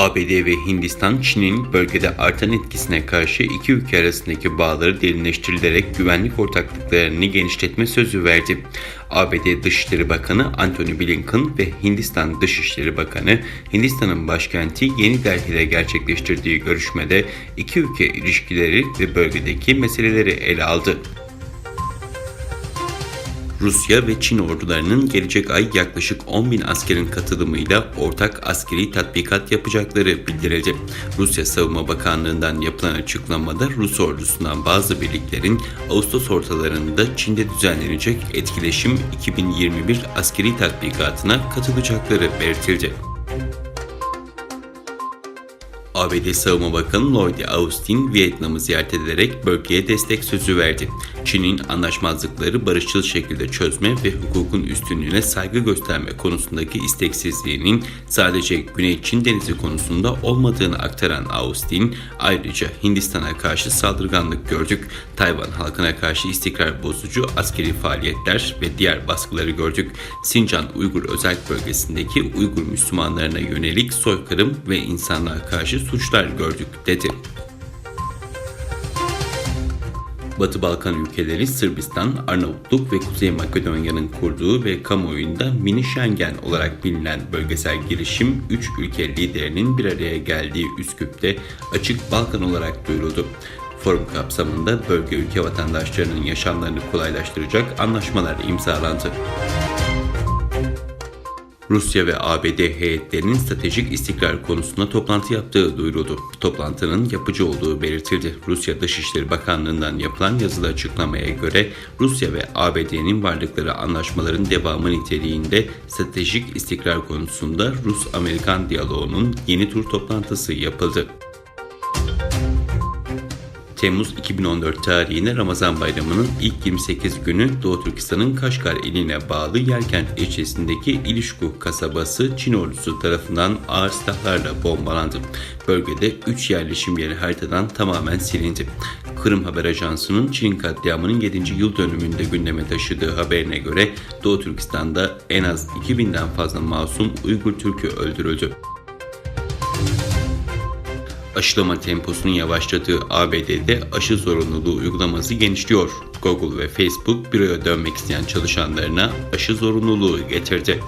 ABD ve Hindistan, Çin'in bölgede artan etkisine karşı iki ülke arasındaki bağları derinleştirilerek güvenlik ortaklıklarını genişletme sözü verdi. ABD Dışişleri Bakanı Antony Blinken ve Hindistan Dışişleri Bakanı Hindistan'ın başkenti Yeni Delhi'de gerçekleştirdiği görüşmede iki ülke ilişkileri ve bölgedeki meseleleri ele aldı. Rusya ve Çin ordularının gelecek ay yaklaşık 10 bin askerin katılımıyla ortak askeri tatbikat yapacakları bildirildi. Rusya Savunma Bakanlığı'ndan yapılan açıklamada Rus ordusundan bazı birliklerin Ağustos ortalarında Çin'de düzenlenecek etkileşim 2021 askeri tatbikatına katılacakları belirtildi. ABD Savunma Bakanı Lloyd Austin Vietnam'ı ziyaret ederek bölgeye destek sözü verdi. Çin'in anlaşmazlıkları barışçıl şekilde çözme ve hukukun üstünlüğüne saygı gösterme konusundaki isteksizliğinin sadece Güney Çin Denizi konusunda olmadığını aktaran Austin, ayrıca Hindistan'a karşı saldırganlık gördük, Tayvan halkına karşı istikrar bozucu askeri faaliyetler ve diğer baskıları gördük. Sincan Uygur Özel Bölgesi'ndeki Uygur Müslümanlarına yönelik soykırım ve insanlığa karşı suçlar gördük dedi. Batı Balkan ülkeleri Sırbistan, Arnavutluk ve Kuzey Makedonya'nın kurduğu ve kamuoyunda mini Schengen olarak bilinen bölgesel girişim 3 ülke liderinin bir araya geldiği Üsküp'te açık Balkan olarak duyuruldu. Forum kapsamında bölge ülke vatandaşlarının yaşamlarını kolaylaştıracak anlaşmalar imzalandı. Rusya ve ABD heyetlerinin stratejik istikrar konusunda toplantı yaptığı duyuruldu. Toplantının yapıcı olduğu belirtildi. Rusya Dışişleri Bakanlığı'ndan yapılan yazılı açıklamaya göre Rusya ve ABD'nin varlıkları anlaşmaların devamı niteliğinde stratejik istikrar konusunda Rus-Amerikan diyaloğunun yeni tur toplantısı yapıldı. Temmuz 2014 tarihine Ramazan Bayramı'nın ilk 28 günü Doğu Türkistan'ın Kaşgar iline bağlı Yerkent ilçesindeki İlişku kasabası Çin ordusu tarafından ağır silahlarla bombalandı. Bölgede 3 yerleşim yeri haritadan tamamen silindi. Kırım Haber Ajansı'nın Çin katliamının 7. yıl dönümünde gündeme taşıdığı haberine göre Doğu Türkistan'da en az 2000'den fazla masum Uygur Türk'ü öldürüldü aşılama temposunun yavaşladığı ABD'de aşı zorunluluğu uygulaması genişliyor. Google ve Facebook büroya dönmek isteyen çalışanlarına aşı zorunluluğu getirdi.